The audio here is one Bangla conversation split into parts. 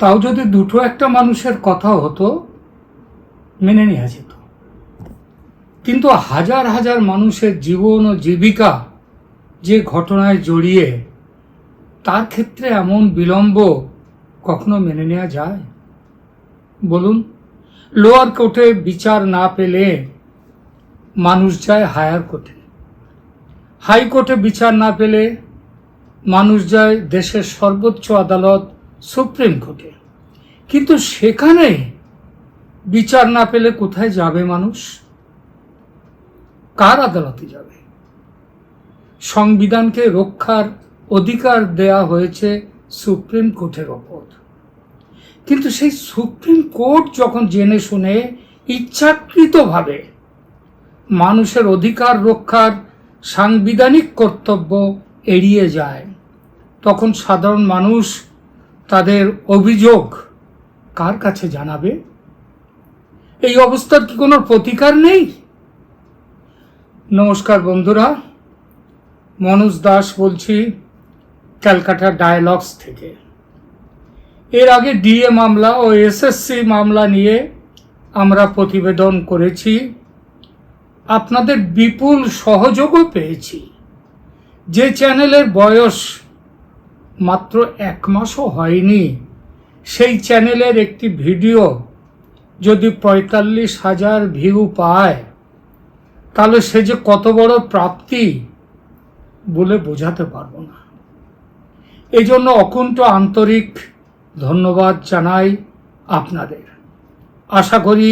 তাও যদি দুটো একটা মানুষের কথা হতো, মেনে নেওয়া যেত। কিন্তু হাজার হাজার মানুষের জীবন ও জীবিকা যে ঘটনায় জড়িয়ে, তার ক্ষেত্রে এমন বিলম্ব কখনো মেনে নেওয়া যায়? বলুন, লোয়ার কোর্টে বিচার না পেলে মানুষ যায় হায়ার কোর্টে। হাইকোর্টে বিচার না পেলে মানুষ যায় দেশের সর্বোচ্চ আদালত সুপ্রিম কোর্টে। কিন্তু সেখানে বিচার না পেলে কোথায় যাবে মানুষ? কার আদালতে যাবে? সংবিধানকে রক্ষার অধিকার দেয়া হয়েছে সুপ্রিম কোর্টের ওপর। কিন্তু সেই সুপ্রিম কোর্ট যখন জেনে শুনে ইচ্ছাকৃতভাবে মানুষের অধিকার রক্ষার সাংবিধানিক কর্তব্য এড়িয়ে যায়, তখন সাধারণ মানুষ তাদের অভিযোগ কার কাছে জানাবে? এই অবস্থার কি কোনো প্রতিকার নেই? নমস্কার বন্ধুরা, মনোজ দাস বলছি ক্যালকাটা ডায়ালগস থেকে। এর আগে ডিএ মামলা ও এসএসসি মামলা নিয়ে আমরা প্রতিবেদন করেছি। আপনাদের বিপুল সহযোগও পেয়েছি। যে চ্যানেলের বয়স মাত্র এক মাসও হয়নি। সেই চ্যানেলের একটি ভিডিও যদি পঁয়তাল্লিশ হাজার ভিউ পায়, তাহলে সে যে কত বড় প্রাপ্তি বলে বোঝাতে পারব না। এই জন্য অকুণ্ঠ আন্তরিক ধন্যবাদ জানাই আপনাদের। আশা করি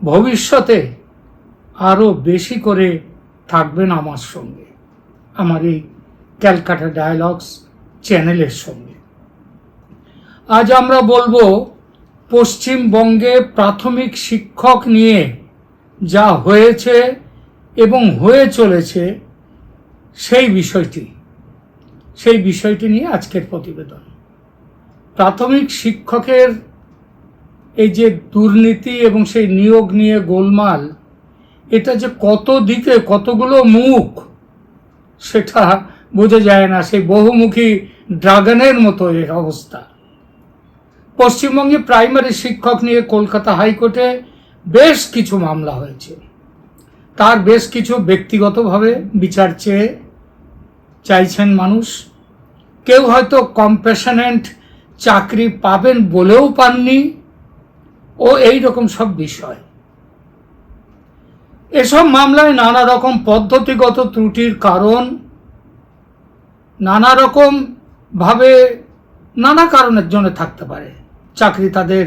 ভবিষ্যতে আরও বেশি করে থাকবেন আমার সঙ্গে। আমার এই ক্যালকাটা ডায়ালগস চ্যানেলের সঙ্গে। আজ আমরা বলব পশ্চিমবঙ্গে প্রাথমিক শিক্ষক নিয়ে যা হয়েছে এবং হয়ে চলেছে সেই বিষয়টি সেই বিষয়টি নিয়ে আজকের প্রতিবেদন। প্রাথমিক শিক্ষকের এই যে দুর্নীতি এবং সেই নিয়োগ নিয়ে গোলমাল, এটা যে কত দিকে কতগুলো মুখ, সেটা বোঝা যায় না। সেই বহুমুখী ড্রাগনের মতো এর অবস্থা। পশ্চিমবঙ্গে প্রাইমারি শিক্ষক নিয়ে কলকাতা হাইকোর্টে বেশ কিছু মামলা হয়েছে। তার বেশ কিছু ব্যক্তিগতভাবে বিচার চেয়ে চাইছেন মানুষ। কেউ হয়তো কম্প্যাশনেন্ট চাকরি পাবেন বলেও পাননি। ও এই রকম সব বিষয়। এসব মামলায় নানা রকম পদ্ধতিগত ত্রুটির কারণ, নানা রকম ভাবে নানা কারণের জন্য থাকতে পারে। চাকরি তাদের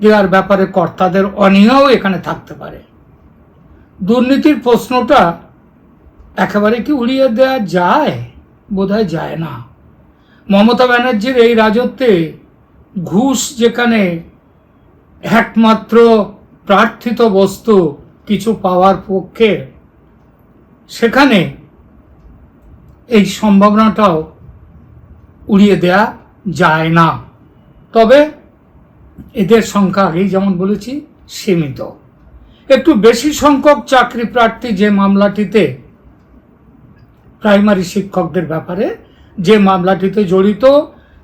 দেওয়ার ব্যাপারে কর্তাদের অনীহাও এখানে থাকতে পারে। দুর্নীতির প্রশ্নটা একেবারে কি উড়িয়ে দেওয়া যায়? বোধহয় যায় না। মমতা ব্যানার্জির এই রাজত্বে ঘুষ যেখানে একমাত্র প্রার্থিত বস্তু কিছু পাওয়ার পক্ষে, সেখানে এই সম্ভাবনাটাও উড়িয়ে দেয়া যায় না। তবে এদের সংখ্যা আগেই যেমন বলেছি, সীমিত। একটু বেশি সংখ্যক চাকরি প্রার্থী যে মামলাটিতে প্রাইমারি শিক্ষকদের ব্যাপারে যে মামলাটিতে জড়িত,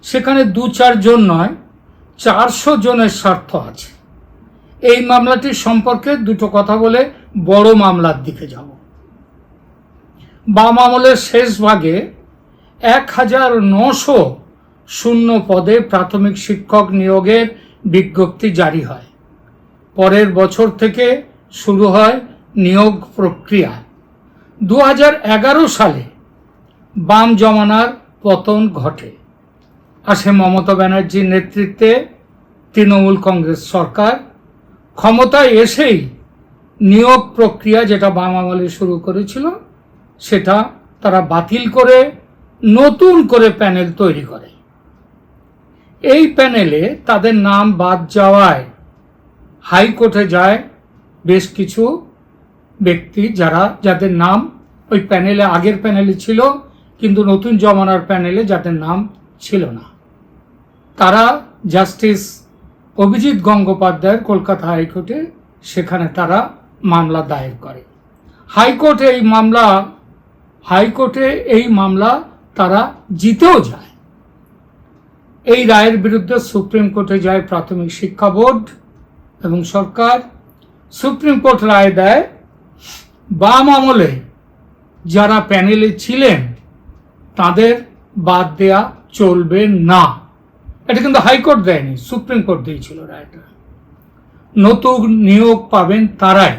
সেখানে দু চারজন নয়, চারশো জনের স্বার্থ আছে। এই মামলাটির সম্পর্কে দুটো কথা বলে বড় মামলার দিকে যাব। বাম আমলের শেষ ভাগে এক হাজার নশো শূন্য পদে প্রাথমিক শিক্ষক নিয়োগের বিজ্ঞপ্তি জারি হয়। পরের বছর থেকে শুরু হয় নিয়োগ প্রক্রিয়া। দু হাজার এগারো সালে বাম জমানার পতন ঘটে। আসে মমতা ব্যানার্জির নেতৃত্বে তৃণমূল কংগ্রেস সরকার। ক্ষমতায় এসেই নিয়োগ প্রক্রিয়া যেটা বাম আমলে শুরু করেছিল, সেটা তারা বাতিল করে নতুন করে প্যানেল তৈরি করে। এই প্যানেলে তাদের নাম বাদ যাওয়ায় হাইকোর্টে যায় বেশ কিছু ব্যক্তি যারা, যাদের নাম ওই প্যানেলে, আগের প্যানেলে ছিল, কিন্তু নতুন জমানার প্যানেলে যাদের নাম ছিল না। তারা জাস্টিস অভিজিৎ গঙ্গোপাধ্যায়ের কলকাতা হাইকোর্টে, সেখানে তারা মামলা দায়ের করে। হাইকোর্টে এই মামলা, হাইকোর্টে এই মামলা তারা জিতেও যায়। এই রায়ের বিরুদ্ধে সুপ্রিম কোর্টে যায় প্রাথমিক শিক্ষা বোর্ড এবং সরকার। সুপ্রিম কোর্ট রায় দেয়, বাম আমলে যারা প্যানেলে ছিলেন, তাদের বাদ দেয়া চলবে না। এটা কিন্তু হাইকোর্ট দেয়নি, সুপ্রিম কোর্ট দিয়েছিল রায়টা। নতুন নিয়োগ পাবেন তারাই।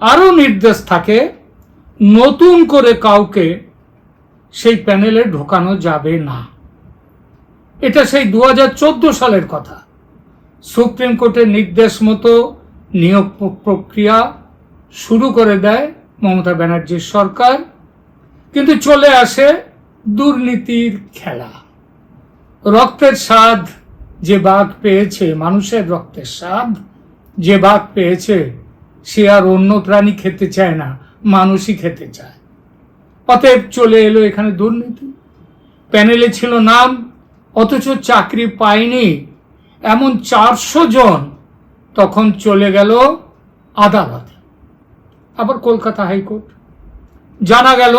আরও নির্দেশ থাকে, নতুন করে কাউকে সেই প্যানেলে ঢোকানো যাবে না। এটা সেই দু হাজার চোদ্দ সালের কথা। সুপ্রিম কোর্টের নির্দেশ মতো নিয়োগ প্রক্রিয়া শুরু করে দেয় মমতা ব্যানার্জির সরকার, কিন্তু চলে আসে দুর্নীতির খেলা। রক্তের স্বাদ যে বাঘ পেয়েছে, মানুষের রক্তের স্বাদ যে বাঘ পেয়েছে, সে আর অন্য প্রাণী খেতে চায় না, মানুষই খেতে চায়। অতএব চলে এলো এখানে দুর্নীতি। প্যানেলে ছিল নাম, অথচ চাকরি পায়নি। এমন চারশো জন তখন চলে গেল আদালতে। আবার কলকাতা হাইকোর্ট। জানা গেল,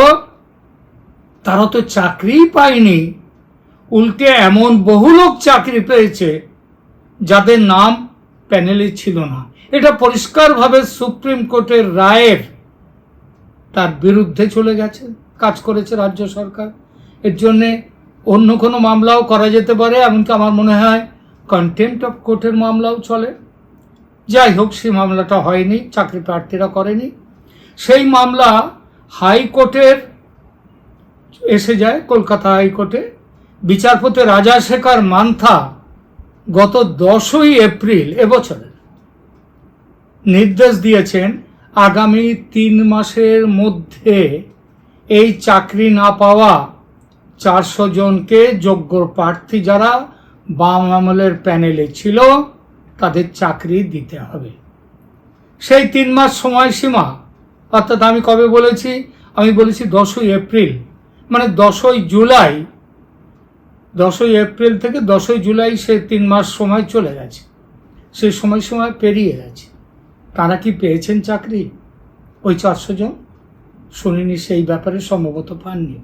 তারা তো চাকরিই পায়নি। উল্টে এমন বহু লোক চাকরি পেয়েছে, যাদের নাম প্যানেলে ছিল না। এটা পরিষ্কারভাবে সুপ্রিম কোর্টের রায়ের তার বিরুদ্ধে চলে গেছে, কাজ করেছে রাজ্য সরকার। এর জন্যে অন্য কোনো মামলাও করা যেতে পারে, এমনকি আমার মনে হয় কন্টেম্পট অফ কোর্টের মামলাও চলে। যাই হোক, সেই মামলাটা হয়নি, চাকরি প্রার্থীরা করেনি। সেই মামলা হাইকোর্টের এসে যায়, কলকাতা হাইকোর্টে বিচারপতি রাজা শেখর মান্থা গত দশই এপ্রিল, এবছরের নির্দেশ দিয়েছেন আগামী তিন মাসের মধ্যে এই চাকরি না পাওয়া চারশো জনকে যোগ্য প্রার্থী যারা বাম আমলের প্যানেলে ছিল, তাদের চাকরি দিতে হবে। সেই তিন মাস সময়সীমা, অর্থাৎ আমি কবে বলেছি? আমি বলেছি দশই এপ্রিল। মানে দশই জুলাই, দশই এপ্রিল থেকে দশই জুলাই সে তিন মাস সময় চলে গেছে। সেই সময় সময় পেরিয়ে গেছে। তারা কি পেয়েছেন চাকরি? ওই চারশো জন? শুনিনি সেই ব্যাপারে, সম্ভবত পাননি।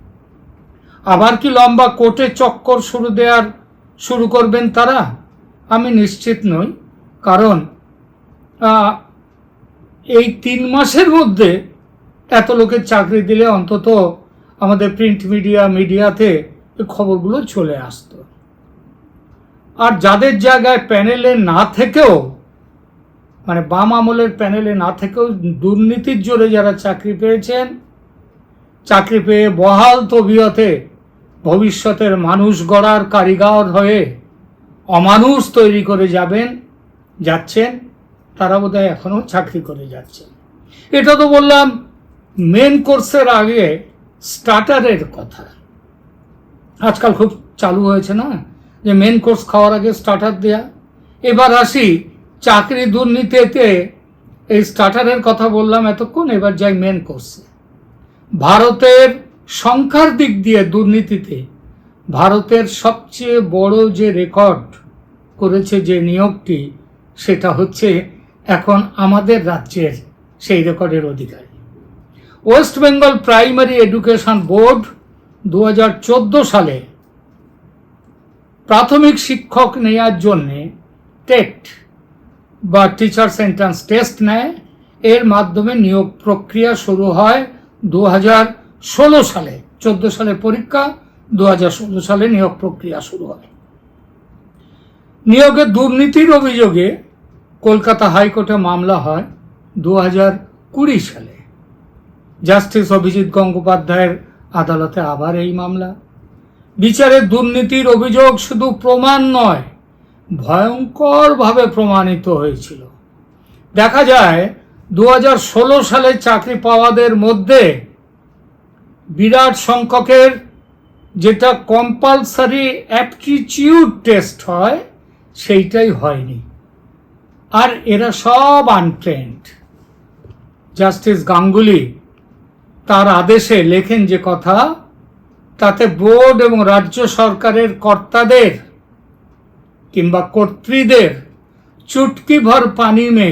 আবার কি লম্বা কোর্টে চক্কর শুরু দেওয়ার শুরু করবেন তারা? আমি নিশ্চিত নই, কারণ এই তিন মাসের মধ্যে এত লোকের চাকরি দিলে অন্তত আমাদের প্রিন্ট মিডিয়া, মিডিয়াতে এই খবরগুলো চলে আসতো। আর যাদের জায়গায় প্যানেলে না থেকেও মানে বাম আমলের প্যানেলে না থেকেও দুর্নীতির জোরে যারা চাকরি পেয়েছেন, চাকরি পেয়ে বহাল তবিয়তে ভবিষ্যতের মানুষ গড়ার কারিগর হয়ে অমানুষ তৈরি করে যাবেন, যাচ্ছেন, তারা বোধহয় এখনও চাকরি করে যাচ্ছেন। এটা তো বললাম মেন কোর্সের আগে স্টার্টারের কথা। আজকাল খুব চালু হয়েছে না? যে মেন কোর্স খাওয়ার আগে স্টার্টার দেয়া। এবার আসি চাকরি দুর্নীতিতে এই স্টার্টারের কথা বললাম এতক্ষণ, এবার যাই মেন কোর্সে ভারতের সংখ্যার দিক দিয়ে দুর্নীতিতে ভারতের সবচেয়ে বড় যে রেকর্ড করেছে যে নিয়োগটি, সেটা হচ্ছে এখন আমাদের রাজ্যের সেই রেকর্ডের অধিকারী। West Bengal Primary Education Board দু হাজার চোদ্দ সালে প্রাথমিক শিক্ষক নেওয়ার জন্যে টেট বা টিচার্স এন্ট্রান্স টেস্ট নেয়, এর মাধ্যমে নিয়োগ প্রক্রিয়া শুরু হয় দু ষোলো সালে। চোদ্দ সালের পরীক্ষা দু ষোলো সালে নিয়োগ প্রক্রিয়া শুরু হয়। নিয়োগে দুর্নীতির অভিযোগে কলকাতা হাইকোর্টে মামলা হয় দু কুড়ি সালে। জাস্টিস অভিজিৎ গঙ্গোপাধ্যায়ের আদালতে আবার এই মামলা। বিচারে দুর্নীতির অভিযোগ শুধু প্রমাণ নয় ভয়ঙ্করভাবে প্রমাণিত হয়েছিল। দেখা যায় দু হাজার ষোলো সালে চাকরি পাওয়াদের মধ্যে বিরাট সংখ্যকের যেটা কম্পালসারি অ্যাপটিটিউড টেস্ট হয়, সেইটাই হয়নি। আর এরা সব আনট্রেন্ড জাস্টিস গাঙ্গুলি তার আদেশে লেখেন যে কথা, তাতে বোর্ড এবং রাজ্য সরকারের কর্তাদের কিংবা কর্ত্রীদের চুটকি ভর পানি মে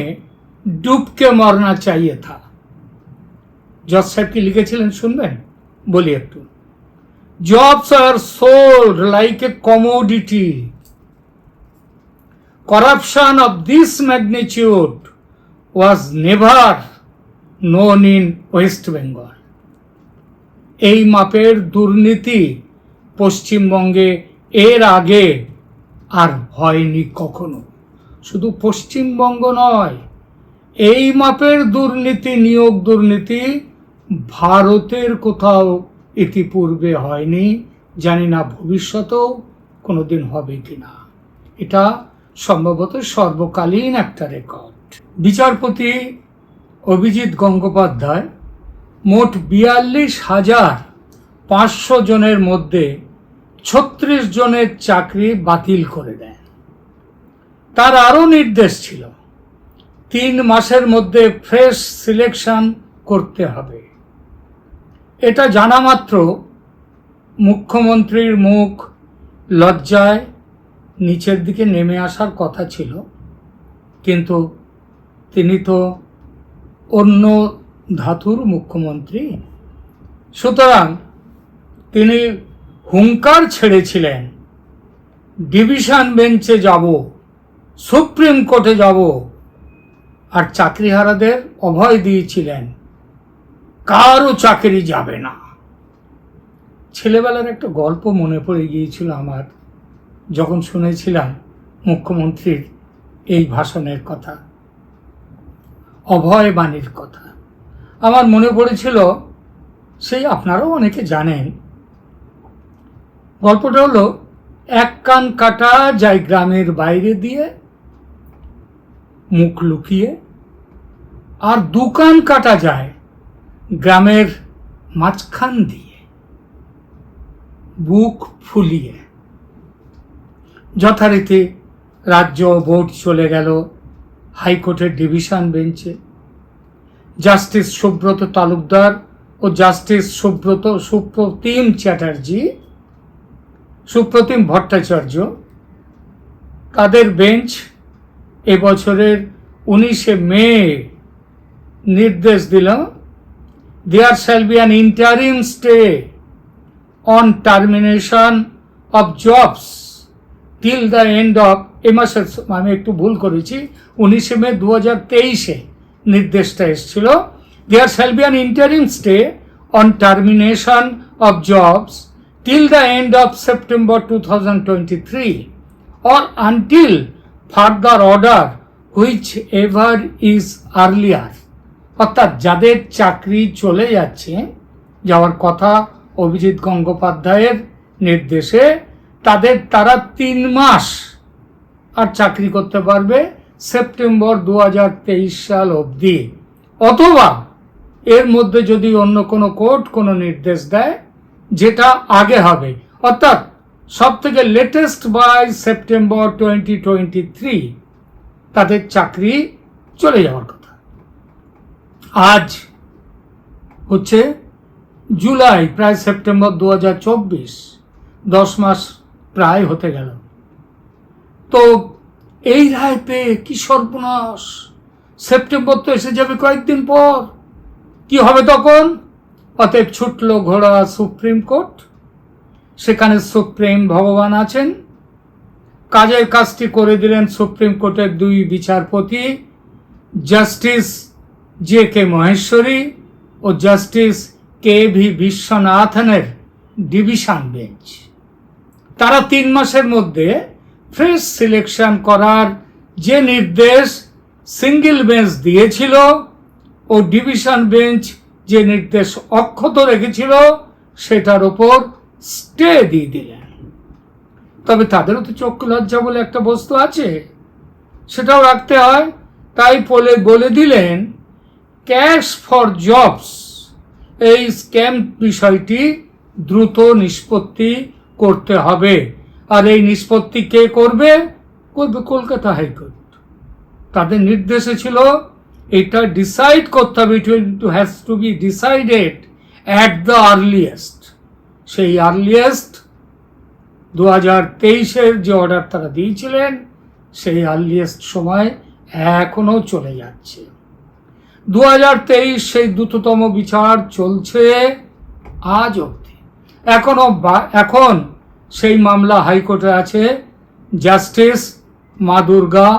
ডুবকে মরনা চাইয়ে থা জজ সাহেব কি লিখেছিলেন শুনবেন বলি একটু jobs are sold like a commodity corruption of this magnitude was never known in west bengal এই মাপের দুর্নীতি পশ্চিমবঙ্গে এর আগে আর হয়নি কখনো। শুধু পশ্চিমবঙ্গ নয়, এই মাপের দুর্নীতি, নিয়োগ দুর্নীতি ভারতের কোথাও ইতিপূর্বে হয়নি। জানি না ভবিষ্যতেও কোনোদিন হবে কি না এটা সম্ভবত সর্বকালীন একটা রেকর্ড। বিচারপতি অভিজিৎ গঙ্গোপাধ্যায় মোট বিয়াল্লিশ হাজার পাঁচশো জনের মধ্যে ছত্রিশ জনের চাকরি বাতিল করে দেন তার আরও নির্দেশ ছিল, তিন মাসের মধ্যে ফ্রেশ সিলেকশন করতে হবে। এটা জানা মাত্র মুখ্যমন্ত্রীর মুখ লজ্জায় নিচের দিকে নেমে আসার কথা ছিল, কিন্তু তিনি তো অন্য ধাতুর মুখ্যমন্ত্রী। সুতরাং তিনি হুঙ্কার ছেড়েছিলেন। ডিভিশন বেঞ্চে যাব, সুপ্রিম কোর্টে যাব, আর চাকরিহারাদের অভয় দিয়েছিলেন। কারও চাকরি যাবে না। ছেলেবেলার একটা গল্প মনে পড়ে গিয়েছিল আমার, যখন শুনেছিলাম মুখ্যমন্ত্রীর এই ভাষণের কথা। অভয় বাণীর কথা। আমার মনে পড়েছিল, সেই আপনারাও অনেকে জানেন গল্পটা হলো, এক কান কাটা যায় গ্রামের বাইরে দিয়ে, মুখ লুকিয়ে, আর দুকান কাটা যায় গ্রামের মাঝখান দিয়ে, বুক ফুলিয়ে। যথারীতি রাজ্য বোর্ড চলে গেল, হাইকোর্টের ডিভিশন বেঞ্চে। জাস্টিস সুব্রত তালুকদার ও জাস্টিস সুব্রত সুপ্রতিম চ্যাটার্জি সুপ্রতিম ভট্টাচার্য তাদের বেঞ্চ এবছরের উনিশে মে নির্দেশ দিল there shall be an interim stay on termination of jobs till the end of এ মাসের আমি একটু ভুল করেছি, উনিশে মে দু হাজার তেইশে নির্দেশটা এসেছিল there shall be an interim stay on termination of jobs till the end of September 2023 or until further order whichever is earlier. অর্থাৎ যাদের চাকরি চলে যাচ্ছে, যাওয়ার কথা অভিজিৎ গঙ্গোপাধ্যায়ের নির্দেশে, তাদের তারা তিন মাস আর চাকরি করতে পারবে সেপ্টেম্বর দু হাজার তেইশ সাল অবধি। অথবা এর মধ্যে যদি অন্য কোনো কোর্ট কোনো নির্দেশ দেয় যেটা আগে হবে। অর্থাৎ সব থেকে latest by September twenty twenty three তাদের চাকরি চলে যাওয়ার কথা। আজ হচ্ছে জুলাই, প্রায় সেপ্টেম্বর দু হাজার চব্বিশ, দশ মাস প্রায় হতে গেল। তো এই রায় পেয়ে কি সর্বনাশ? সেপ্টেম্বর তো এসে যাবে কয়েকদিন পর। কি হবে তখন? অতএব ছুটল ঘোড়া সুপ্রিম কোর্ট। সেখানে সুপ্রিম ভগবান আছেন। কাজের কাজটি করে দিলেন সুপ্রিম কোর্টের দুই বিচারপতি, জাস্টিস জে কে মহেশ্বরী ও জাস্টিস কে ভি বিশ্বনাথনের ডিভিশন বেঞ্চ। তারা তিন মাসের মধ্যে ফ্রেশ সিলেকশন করার যে নির্দেশ সিঙ্গেল বেঞ্চ দিয়েছিল, ও ডিভিশন বেঞ্চ যে নির্দেশ অক্ষত রেখেছিল, সেটার ওপর স্টে দিয়ে দিলেন। তবে তাদেরও তো চক্ষু লজ্জা বলে একটা বস্তু আছে, সেটাও রাখতে হয়। তাই বলে বলে দিলেন ক্যাশ ফর জবস এই স্ক্যাম বিষয়টি দ্রুত নিষ্পত্তি করতে হবে। আর এই নিষ্পত্তি কে করবে? করবে কলকাতা হাইকোর্ট। তাদের নির্দেশে ছিল এটা ডিসাইড করতে হবে it to has to be decided at the earliest সেই আর্লিয়েস্ট দু হাজার তেইশের যে অর্ডার তারা দিয়েছিলেন, সেই আর্লিয়েস্ট সময় এখনও চলে যাচ্ছে। দু হাজার তেইশ সেই দ্রুততম বিচার চলছে আজ অবধি। এখনও এখন সেই মামলা হাইকোর্টে আছে জাস্টিস মা দুর্গা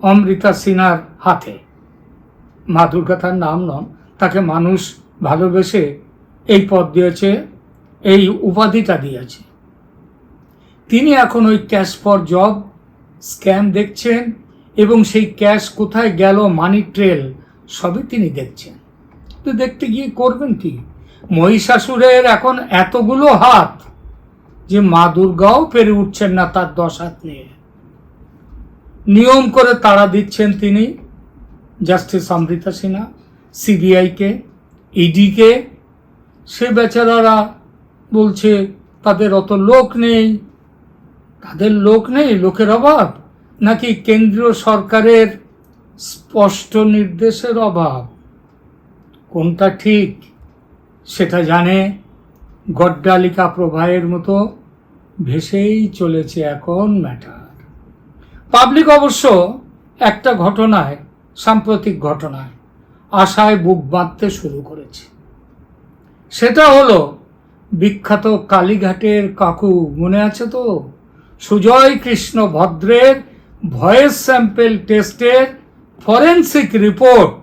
অমৃতা সিনহার হাতে। মা দুর্গা তার নাম। নন তাকে মানুষ ভালোবেসে এই পদ দিয়েছে, এই উপাধিটা দিয়েছে। তিনি এখন ওই ক্যাশ ফর জব স্ক্যাম দেখছেন এবং সেই ক্যাশ কোথায় গেল, মানি ট্রেল সবই তিনি দেখছেন। তো দেখতে গিয়ে করবেন কি? মহিষাসুরের এখন এতগুলো হাত যে মা দুর্গাও পেরে উঠছেন না তার দশ হাত নিয়ে। নিয়ম করে তাড়া দিচ্ছেন তিনি। জাস্টিস অমৃতা সিনহা সিবিআইকে ইডিকে সে বেচারারা বলছে, তাদের অত লোক নেই। তাদের লোক নেই? লোকের অভাব? নাকি কেন্দ্রীয় সরকারের স্পষ্ট নির্দেশের অভাব? কোনটা ঠিক? সেটা জানে গড্ডালিকা প্রবাহের মতো ভেসেই চলেছে এখন ম্যাটার পাবলিক অবশ্য একটা ঘটনায় সাম্প্রতিক ঘটনায় আশায় বুক বাঁধতে শুরু করেছে। সেটা হলো, বিখ্যাত কালীঘাটের কাকু, মনে আছে তো? সুজয় কৃষ্ণ ভদ্রের ভয়েস স্যাম্পেল টেস্টের ফরেন্সিক রিপোর্ট।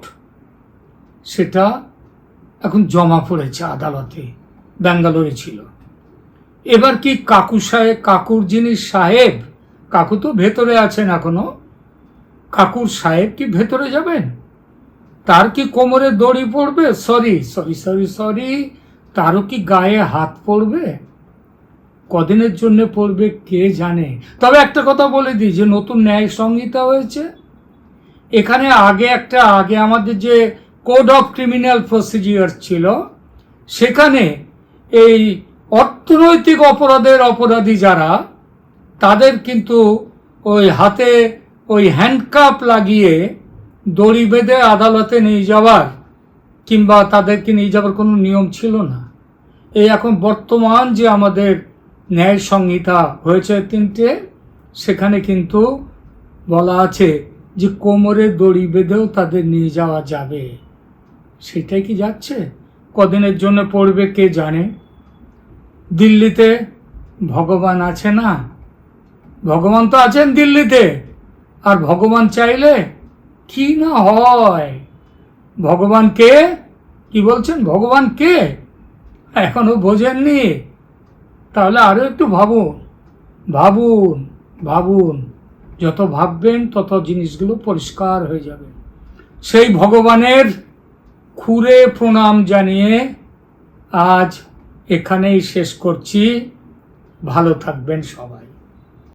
সেটা এখন জমা পড়েছে আদালতে, ব্যাঙ্গালোরে ছিল। এবার কি কাকু সাহেব, কাকুর যিনি সাহেব, কাকু তো ভেতরে আছেন এখনও কাকুর সাহেব কি ভেতরে যাবেন? তার কি কোমরে দড়ি পড়বে? সরি সরি সরি সরি তারও কি গায়ে হাত পড়বে? কদিনের জন্য পড়বে কে জানে? তবে একটা কথা বলে দিই, যে নতুন ন্যায় সংহিতা হয়েছে। এখানে আগে একটা, আগে আমাদের যে কোড অফ ক্রিমিনাল প্রসিজিওর ছিল, সেখানে এই অর্থনৈতিক অপরাধের অপরাধী যারা, তাদের কিন্তু ওই হাতে ওই হ্যান্ডকাপ লাগিয়ে দড়ি বেঁধে আদালতে নিয়ে যাওয়ার কিংবা তাদেরকে নিয়ে যাওয়ার কোনো নিয়ম ছিল না। এই এখন বর্তমান যে আমাদের ন্যায় সংহিতা হয়েছে তিনটে, সেখানে কিন্তু বলা আছে যে কোমরে দড়ি বেঁধেও তাদের নিয়ে যাওয়া যাবে। সেটাই কি যাচ্ছে? কদিনের জন্য পড়বে কে জানে? দিল্লিতে ভগবান আছে না? ভগবান তো আছেন দিল্লিতে। আর ভগবান চাইলে কি না হয়? ভগবান কে? কি বলছেন? ভগবান কে? এখনও বোঝেননি। তাহলে আরও একটু ভাবুন। ভাবুন ভাবুন। যত ভাববেন তত জিনিসগুলো পরিষ্কার হয়ে যাবে। সেই ভগবানের খুরে প্রণাম জানিয়ে আজ এখানেই শেষ করছি। ভালো থাকবেন সবাই।